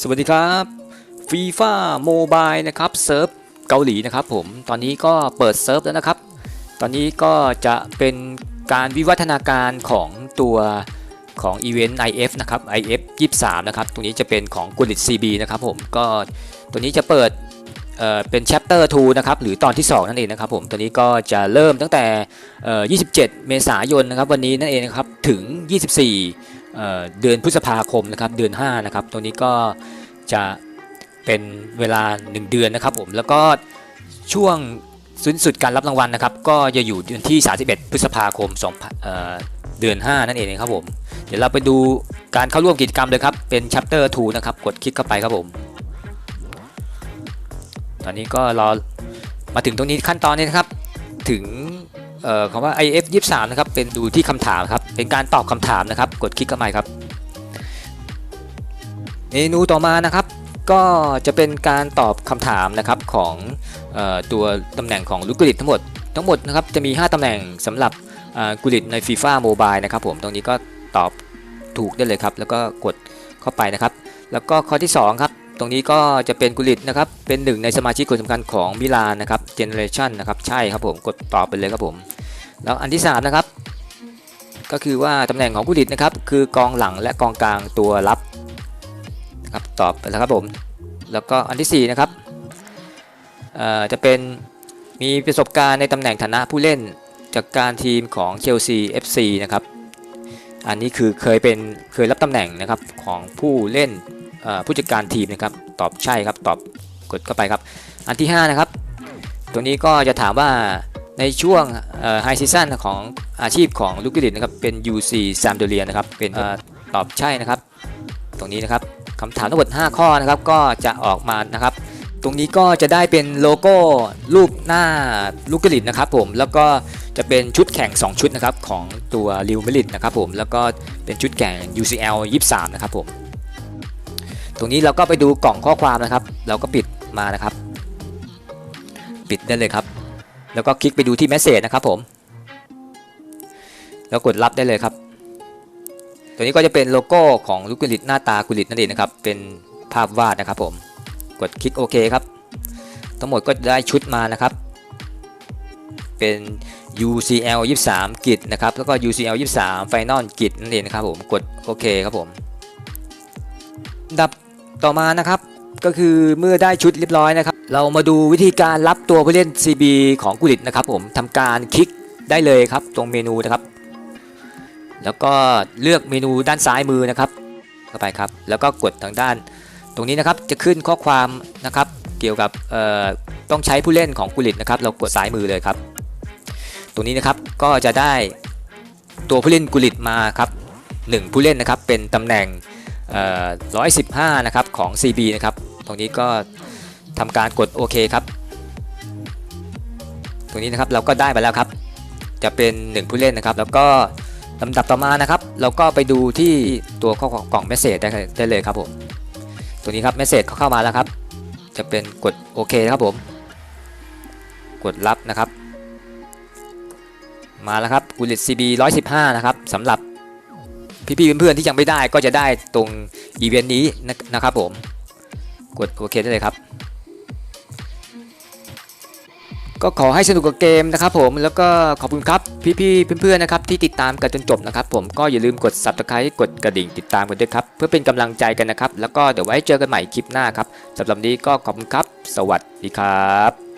สวัสดีครับฟีฟ่าโมบายนะครับเซิร์ฟเกาหลีนะครับผมตอนนี้ก็เปิดเซิร์ฟแล้วนะครับ ตอนนี้ก็จะเป็นการวิวัฒนาการของตัวของอีเวนต์ IF นะครับ IF 23 นะครับ ตรงนี้จะเป็นของกุลิต CB นะครับผมก็ตัวนี้จะเปิดเเป็น chapter 2นะครับหรือตอนที่ 2 นั่นเองนะครับผมตัวนี้ก็จะเริ่มตั้งแต่เอ่อ27 เมษายนนะครับวันนี้นั่นเองนะครับถึง 24 เเดือนพฤษภาคมนะครับเดือน5นะครับตัวนี้ก็จะเป็นเวลา 1 เดือนนะครับผมแล้วก็ช่วงสิ้นสุดการรับรางวัลนะครับก็จะอยู่เดือนที่ 31 พฤษภาคม2เอ่อเดือน 5 นั่นเองครับผมเดี๋ยวเราไปดูการเข้าร่วมกิจกรรมเลยครับเป็น chapter 2 นะครับกดคลิกเข้าไปครับผมตอนนี้ก็รอมาถึงตรงนี้ขั้นตอนนี้นะครับถึง คำว่า IF 23นะครับเป็นดูที่คำถามครับเป็นการตอบคำถามนะครับ กดคลิกเข้าไปครับเมนูต่อมานะครับ ก็จะเป็นการตอบคำถามนะครับของออตัวตำแหน่งของลูกกุลิตทั้งหมดทั้งหมดนะครับจะมี 5ตำแหน่งสำหรับกุลิตใน FIFA Mobile นะครับผมตรงนี้ก็ตอบถูกได้เลยครับ แล้วก็กดเข้าไปนะครับ แล้วก็ข้อที่ 2 ครับ ตรงนี้ก็จะเป็นกุลิตนะครับ เป็นหนึ่งในสมาชิกคนสำคัญของมิลานนะครับเจเนเรชันนะครับ ใช่ครับผม กดตอบไปเลยครับผม แล้วอันที่3นะครับ ก็คือว่าตำแหน่งของกุลิตนะครับ คือกองหลังและกองกลางตัวรับนะครับตอบไปแล้วครับผม แล้วก็อันทีสี่4นะครับจะเป็นมีประสบการณ์ในตำแหน่งฐานะผู้เล่นจากการทีมของเชลซี FC นะครับ อันนี้คือเคยเป็นเคยรับตำแหน่งนะครับของผู้เล่น ผู้จัดการทีมนะครับตอบใช่ครับตอบกดเข้าไปครับ อันที่ 5 นะครับ ตัวนี้ก็จะถามว่าในช่วงไฮซีซั่นของอาชีพของลูกกิลิตนะครับเป็น UC ซามโดเรียนะครับเป็นอตอบใช่นะครับ ตรงนี้นะครับคำถามทั้งหมด 5 ข้อนะครับก็จะออกมานะครับตรงนี้ก็จะได้เป็นโลโก้รูปหน้าลูกกลิตนะครับผมแล้วก็จะเป็นชุดแข่ง 2 ชุดนะครับของตัวริวเมลิตนะครับผมแล้วก็เป็นชุดแข่ง UCL 23 นะครับผม รงนี้เราก็ไปดูกล่องข้อความนะครับ เราก็ปิดมานะครับ ปิดได้เลยครับ แล้วก็คลิกไปดูที่เมสเซจนะครับผมแล้วกดรับได้เลยครับ ตัวนี้ก็จะเป็นโลโก้ของลูกกุลิตหน้าตากุลิตนั่นเองนะครับ เป็นภาพวาดนะครับผม กดคลิกโอเคครับ ทั้งหมดก็ได้ชุดมานะครับ เป็น UCL 23กิจนะครับ แล้วก็ UCL 23 Final กิจนั่นเองนะครับผม กดโอเคครับผม ดับ ต่อมานะครับก็คือเมื่อได้ชุดเรียบร้อยนะครับ เรามาดูวิธีการรับตัวผู้เล่น CB ของกุลิตนะครับ ผมทำการคลิกได้เลยครับตรงเมนูนะครับ แล้วก็เลือกเมนูด้านซ้ายมือนะครับเข้าไปครับ แล้วก็กดทางด้าน ตรงนี้นะครับจะขึ้นข้อความนะครับ เกี่ยวกับเอ่อต้องใช้ผู้เล่นของกุลิตนะครับ เรากดซ้ายมือเลยครับ ตรงนี้นะครับก็จะได้ตัวผู้เล่นกุลิตมาครับหนึ่งผู้เล่นนะครับเป็นตำแหน่ง 115 นะครับของ CB นะครับ ตรงนี้ก็ทำการกดโอเคครับ ตรงนี้นะครับเราก็ได้ไปแล้วครับ จะเป็นหนึ่งผู้เล่นนะครับ แล้วก็ลำดับต่อมานะครับ เราก็ไปดูที่ตัวข้อกล่องเมสเซจได้ได้เลยครับผม ตัวนี้ครับเมสเซจเข้ามาแล้วครับ จะเป็นกดโอเคครับผม กดรับนะครับ มาแล้วครับกุลิต CB 115 นะครับสำหรับ พี่ๆเพื่อนๆที่ยังไม่ได้ก็จะได้ตรงอีเวนต์นี้นะครับผมกดโอเคได้เลยครับ ก็ขอให้สนุกกับเกมนะครับผมแล้วก็ขอบคุณครับพี่ๆเพื่อนๆนะครับที่ติดตามกันจนจบนะครับผมก็อย่าลืมกด subscribe กดกระดิ่งติดตามกันด้วยครับเพื่อเป็นกำลังใจกันนะครับ แล้วก็เดี๋ยวไว้เจอกันใหม่คลิปหน้าครับสำหรับนี้ก็ขอบคุณครับ สวัสดีครับ